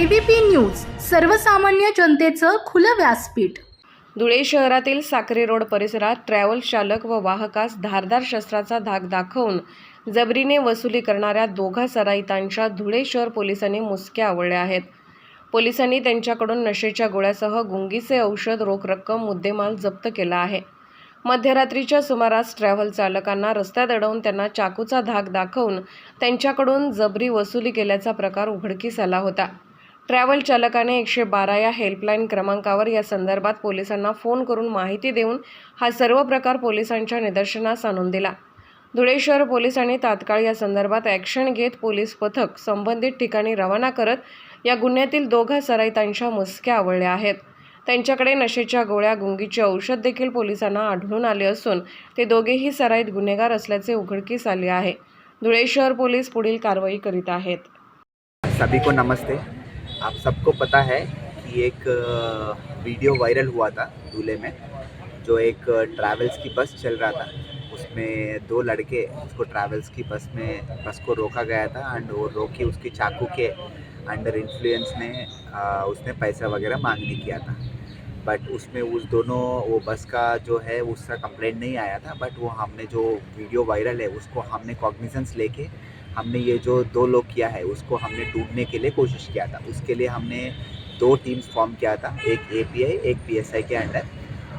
ABP news सर्वसामान्य जनतेचं खुलं व्यासपीठ. धुळे शहरातील साखरे रोड परिसरात ट्रॅव्हल चालक व वाहकास धारदार शस्त्राचा धाक दाखवून जबरीने वसुली करणाऱ्या दोघा सराईतांच्या धुळे शहर पोलिसांनी मुसक्या आवळल्या आहेत. पोलिसांनी त्यांच्याकडून नशेच्या गोळ्यासह गुंगीचे औषध रोख रक्कम मुद्देमाल जप्त केला आहे. मध्यरात्रीच्या सुमारास ट्रॅव्हल चालकांना रस्त्यात अडवून त्यांना चाकूचा धाक दाखवून त्यांच्याकडून जबरी वसुली केल्याचा प्रकार उघडकीस आला होता. ट्रॅव्हल चालकाने एकशे बारा या हेल्पलाईन क्रमांकावर या संदर्भात पोलिसांना फोन करून माहिती देऊन हा सर्व प्रकार पोलिसांच्या निदर्शनास आणून दिला. धुळे शहर पोलिसांनी तात्काळ या संदर्भात ॲक्शन घेत पोलीस पथक संबंधित ठिकाणी रवाना करत या गुन्ह्यातील दोघा सराईतांच्या मुसक्या आवळल्या आहेत. त्यांच्याकडे नशेच्या गोळ्या गुंगीचे औषध देखील पोलिसांना आढळून आले असून ते दोघेही सराईत गुन्हेगार असल्याचे उघडकीस आले आहे. धुळे शहर पोलीस पुढील कारवाई करीत आहेत. सभी को नमस्ते. आप सबको पता है कि एक वीडियो वायरल हुआ था दूल्हे में जो एक ट्रैवल्स की बस चल रहा था। उसमें दो लड़के उसको ट्रैवल्स की बस में बस को रोका गया था एंड वो रोकी उसकी चाकू के अंडर इन्फ्लुएंस ने अ, उसने पैसा वगैरह मांगने किया था। बट उसमें उस दोनों वो बस का जो है उसका कंप्लेंट नहीं आया था बट वो हमने जो वीडियो वायरल है उसको हमने कॉग्निजेंस लेके हमने ये जो दो लोग किया है उसको हमने ढूँढने के लिए कोशिश किया था। उसके लिए हमने दो टीम्स फॉर्म किया था एक एपीआई एक पीएसआई के अंडर।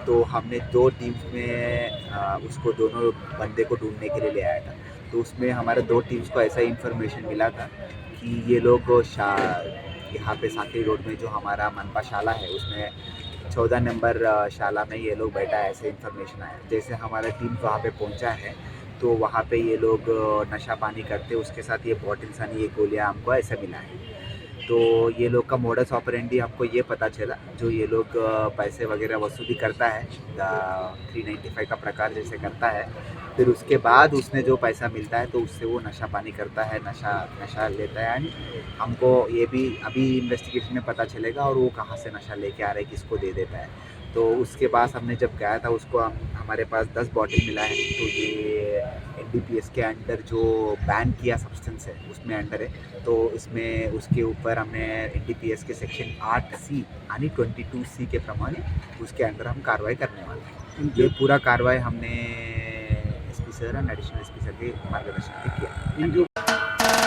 तो हमने दो टीम्स में आ, उसको दोनों बंदे को ढूँढने के लिए ले आया था। तो उसमें हमारे दो टीम्स को ऐसा इन्फॉर्मेशन मिला था कि ये लोग यहाँ पे साकरी रोड में जो हमारा मनपा शाला है उसमें चौदह नंबर शाला में ये लोग बैठा है ऐसे इन्फॉर्मेशन आया। जैसे हमारा टीम वहाँ पे पहुँचा है तो वहाँ पे ये लोग नशा पानी करते, उसके साथ ये बॉटल्स यानी ये गोलियाँ हमको ऐसा मिला है। तो ये लोग का मोडस ऑपरेंडी हमको ये पता चला, जो ये लोग पैसे वगैरह वसूली करता है थ्री नाइन्टी फाइव का प्रकार जैसे करता है, फिर उसके बाद उसने जो पैसा मिलता है तो उससे वो नशा पानी करता है, नशा नशा लेता है। एंड हमको ये भी, अभी इन्वेस्टिगेशन में पता चलेगा और वो कहाँ से नशा लेके आ रहा है, किसको दे देता है। तो उसके बाद हमने जब गया था उसको हम हमारे पास दस बॉटल मिला है। तो ये एन के अंडर जो बैन किया सब्सटेंस है उसमें अंडर है। तो इसमें उसके ऊपर हमने एन के सेक्शन आठ सी यानी ट्वेंटी टू सी के प्रमाणे उसके अंडर हम कार्रवाई करने वाले हैं। ये पूरा कार्रवाई हमने S P sir and additional S P sir के मार्गदर्शन में किया।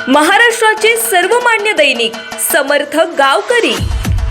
महाराष्ट्राचे सर्वमान्य दैनिक समर्थ गावकरी।